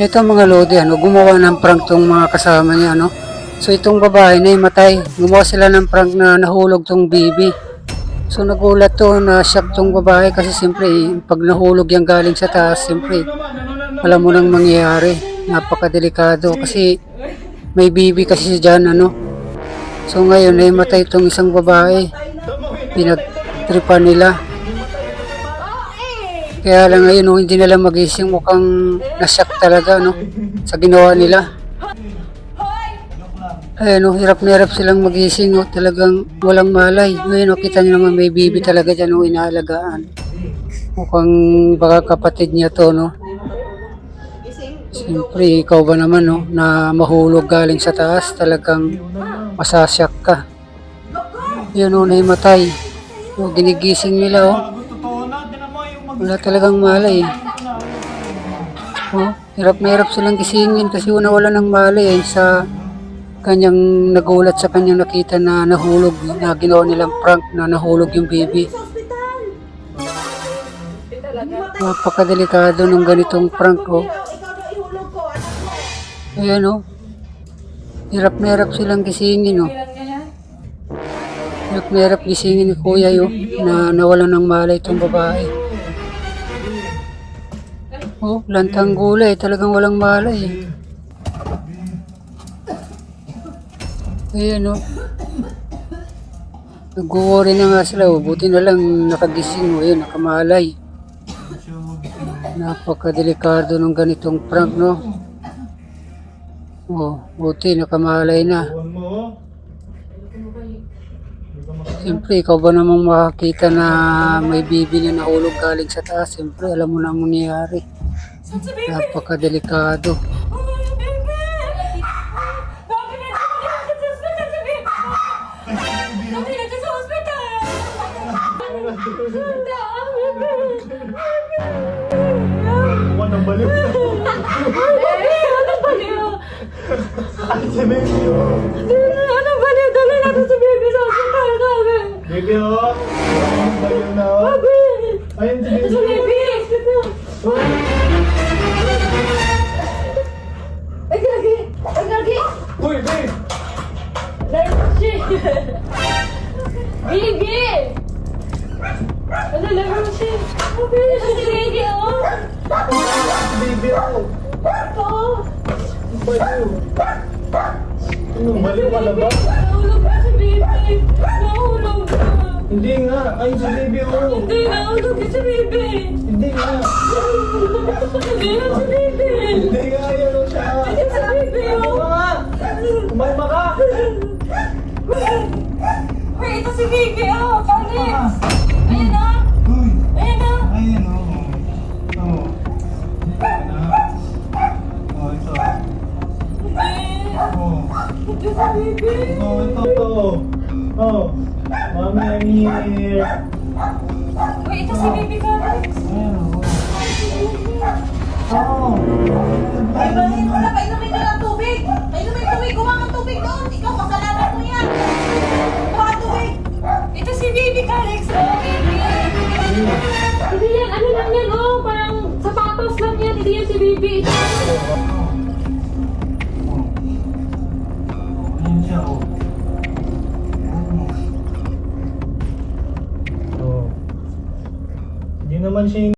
Ito mga lodi, ano, gumawa ng prank tong mga kasama niya, ano. So itong babae na matay, gumawa sila ng prank na nahulog tong baby. So nagulat to na shock tong babae kasi siyempre pag nahulog yan galing sa taas, siyempre alam mo nang mangyayari. Napakadelikado kasi may baby kasi siya dyan, ano. So ngayon ay matay itong isang babae. Pinagtripan nila. Kaya lang ngayon, no, hindi nila magising. Mukhang nasyak talaga, no? Sa ginawa nila. Ayun, no, hirap na hirap silang magising, no? Talagang walang malay. Ngayon, no, kita nyo naman may baby talaga dyan, no? Inaalagaan. Mukhang baka kapatid niya to, no? Siyempre, ikaw ba naman, no? Na mahulog galing sa taas, talagang masasyak ka. Yun, no, naimatay. No, ginigising nila, oh. Wala talagang malay. Oh, hirap na hirap silang gisingin kasi una wala ng malay eh, sa kanyang nagulat sa kanyang nakita na nahulog na ginawa nilang prank na nahulog yung baby. Napakadelikado ng ganitong prank oh. Ayan oh. Hirap na hirap silang gisingin oh. Hirap na hirap gisingin ni kuya yun na nawala ng malay itong babae. Oh, lantang gulay. Talagang walang malay. eh. Ayan, oh. Nag-worry na nga sila. oh. Buti na lang nakagising. Oh. Ayan, nakamalay. Napakadelikado ng ganitong prank, no? Oh, buti nakamalay na. Siyempre, ikaw ba namang makakita na may bibi na nahulog galing sa taas? Siyempre, alam mo na ang mangyayari. Napakadelikado. Ano baliw? Ano si baby oh? Baby oh? Ano baliw na Bibi! Ano lang mo siya? Bibi, si Bibi, oh! Si baby oh! Oo! Ano baliw? Ano baliw ka na ba? Nahulog na si Bibi! Nahulog na! Hindi nga! Ayun si baby oh! Hindi, nahulog na si Bibi! Hindi nga! Hindi na si Bibi! Hindi nga! Ayun oh siya! Hindi si Bibi, Ano oh! nga? Kumalma ka! Wait, ito si Bibi, oh! Panis! Ayan na! Uy! Ayan na! Ayun oh! Oh! Oh, ito. Hindi! Oh! Hindi si Bibi! Oh, ito to. Oh, mami, I'm here. Wait, ito si Bibi Alex! Ayan, oh. Oh. Ay, bakit wala pa Hindi yan, ano lang yan, oh, parang sapatos lang yan, hindi yan si Bibi. Ayun siya, oh. So, hindi naman siya